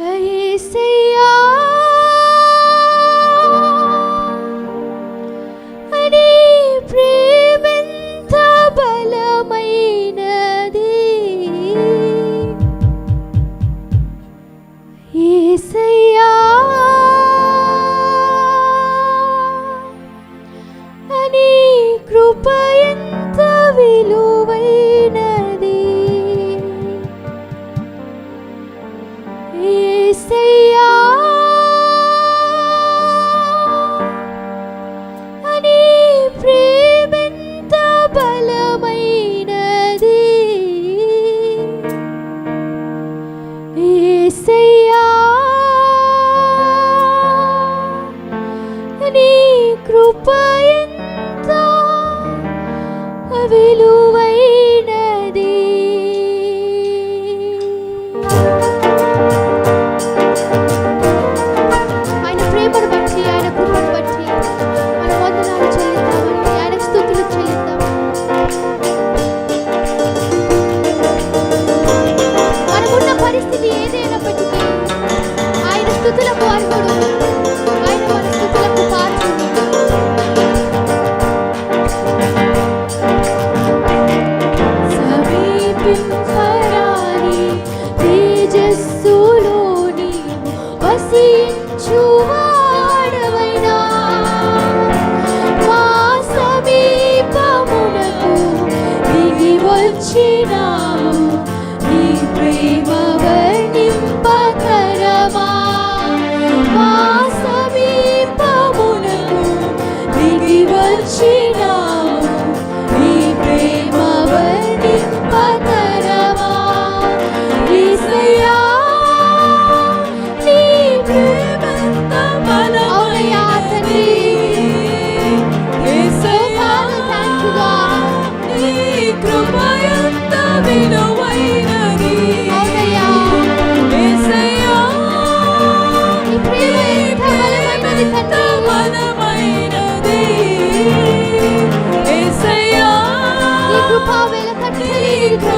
Ei, Senhor. கருவை Think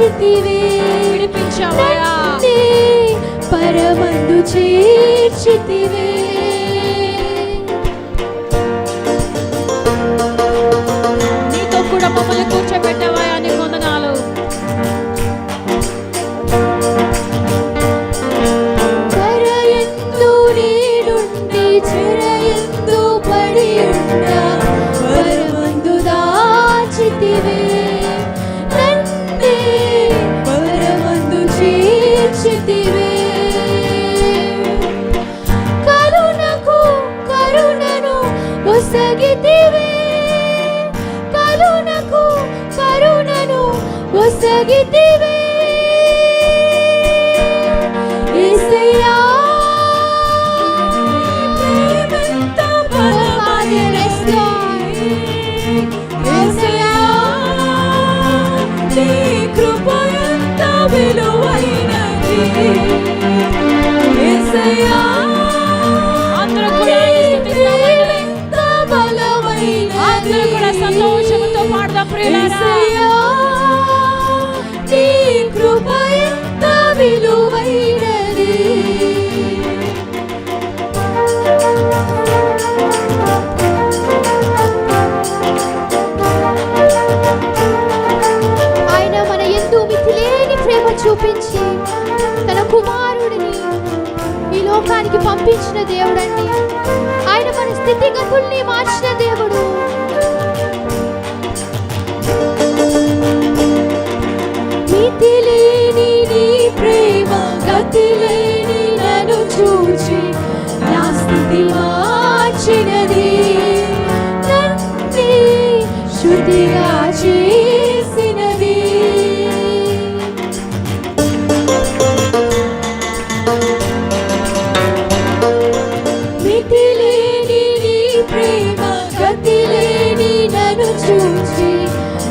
విడిచితివి విడిపించవయా పరమందు చేర్చితివే. విలువైనది ఏసయ్యా రప్పించిన దేవుడు అండి ఆయన మన స్థితిగతుల్ని మార్చిన దేవుడు. మితి లేని నీ ప్రేమ గతి లేని నన్ను చూచి నా స్థితి మార్చినది. నన్నే శుద్ధిగా ప్రేమ గతి లేని నన్ను చూచి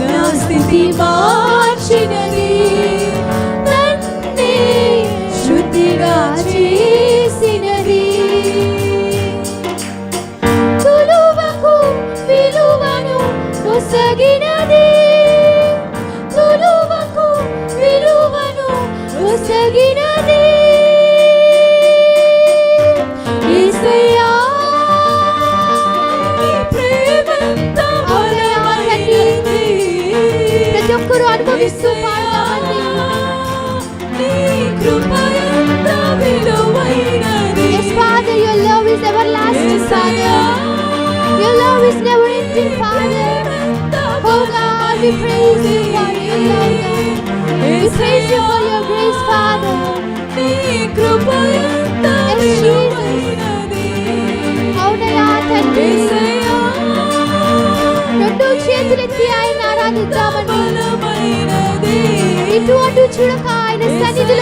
నా స్థితి మా ఒక్కరూ అనుభవిస్తూ పాడదామండి నీ కృప ఎంత విలువైనది. Yes, Father, your love is everlasting, Father. Your love is never ending, Father. Oh God, we praise you for your love, God. We praise you for your grace, Father. నీ కృప ఎంత Yes, Jesus. విలువైనది. అవునయ్యా తండ్రి యేసయ్యా, రెండు చేతులెత్తి ఆయన ఆరాధిద్దామండి బలమైనది. ఇటు అటు చూడక ఆయన సన్నిధిలో